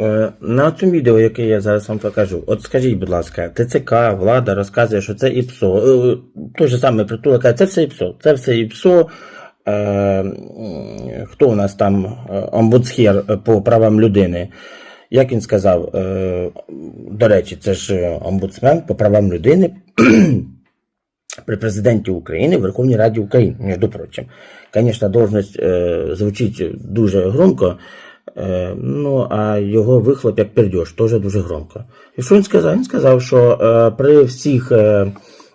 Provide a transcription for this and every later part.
Е, На цьому відео, яке я зараз вам покажу, от скажіть, будь ласка, ТЦК, влада розказує, що це ІПСО. Е, Той же самий притулок каже, це все ІПСО. Це все ІПСО. Е, хто у нас там е, омбудсхер е, по правам людини? Як він сказав, е, до речі, це ж е, омбудсмен по правам людини при президенті України в Верховній Раді України, між прочим. Звісно, должность е, звучить дуже громко, е, ну а його вихлоп як пердьош, теж дуже громко. І що він сказав? Він сказав, що е, при всіх е,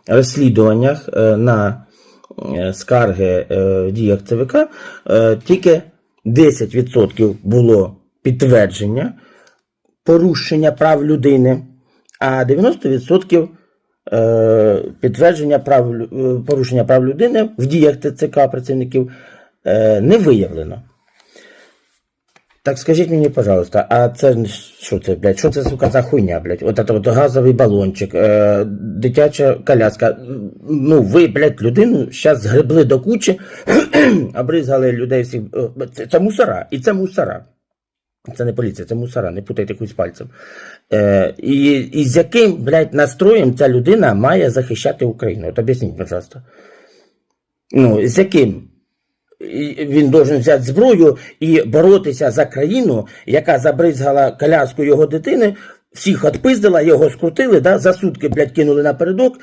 розслідуваннях е, на е, скарги е, в діях ЦВК е, тільки 10% було підтвердження порушення прав людини, а 90% е, підтвердження прав, е, порушення прав людини в діях ТЦК працівників е, не виявлено. Так скажіть мені, пожалуйста, а це що це, блядь? Що це, сука, за хуйня, блядь? От це от газовий балончик, е, дитяча коляска. Ну, ви, блядь, людину зараз згребли до кучі, обризгали людей всіх. Е, Це, це мусора, і це мусора. Це не поліція, це мусора, не путайте з пальцем. Е, і, і з яким, блядь, настроєм ця людина має захищати Україну? От об'ясніть, ласка. Ну, з яким? І Він должен взяти зброю і боротися за країну, яка забризгала коляску його дитини, всіх отпиздила, його скрутили, да, за сутки, блядь, кинули напередок.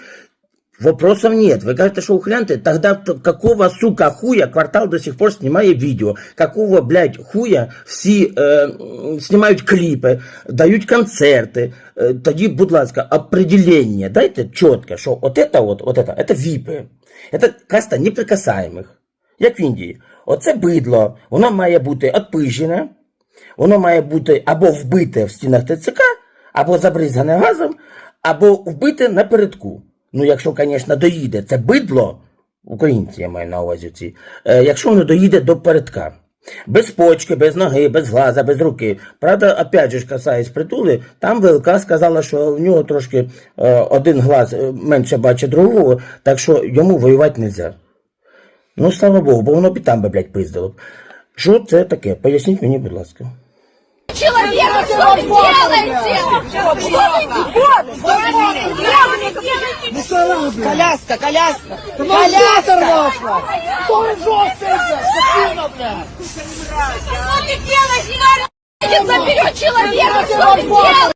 Вопросов нет. Вы говорите, что ухлянты? Тогда т- какого, сука, хуя квартал до сих пор снимает видео? Какого, блядь, хуя всі е, м, знімають кліпи, дають концерти? Е, тоді, будь ласка, определення дайте чітке, що от это от, от это, это віпи. Это каста неприкасаємих. Як в Індії. Оце бидло, воно має бути отпижене, воно має бути або вбите в стінах ТЦК, або забризгане газом, або вбите напередку. Ну, якщо, звісно, доїде це бидло, українці я маю на увазі ці, е, якщо воно доїде до передка. Без почки, без ноги, без глаза, без руки. Правда, опять же касаясь притули, там ВЛК сказала, що в нього трошки е, один глаз е, менше бачить другого, так що йому воювати не можна. Ну, слава Богу, бо воно б і там би, блядь, пиздило б. Що це таке? Поясніть мені, будь ласка. Человека, что вы делаете? Что вы делаете? Коляска, коляска. Коляска! Что вы жестко? Скотина, блядь! Что ты делаешь? Едет заберет человека! Что ты делаешь?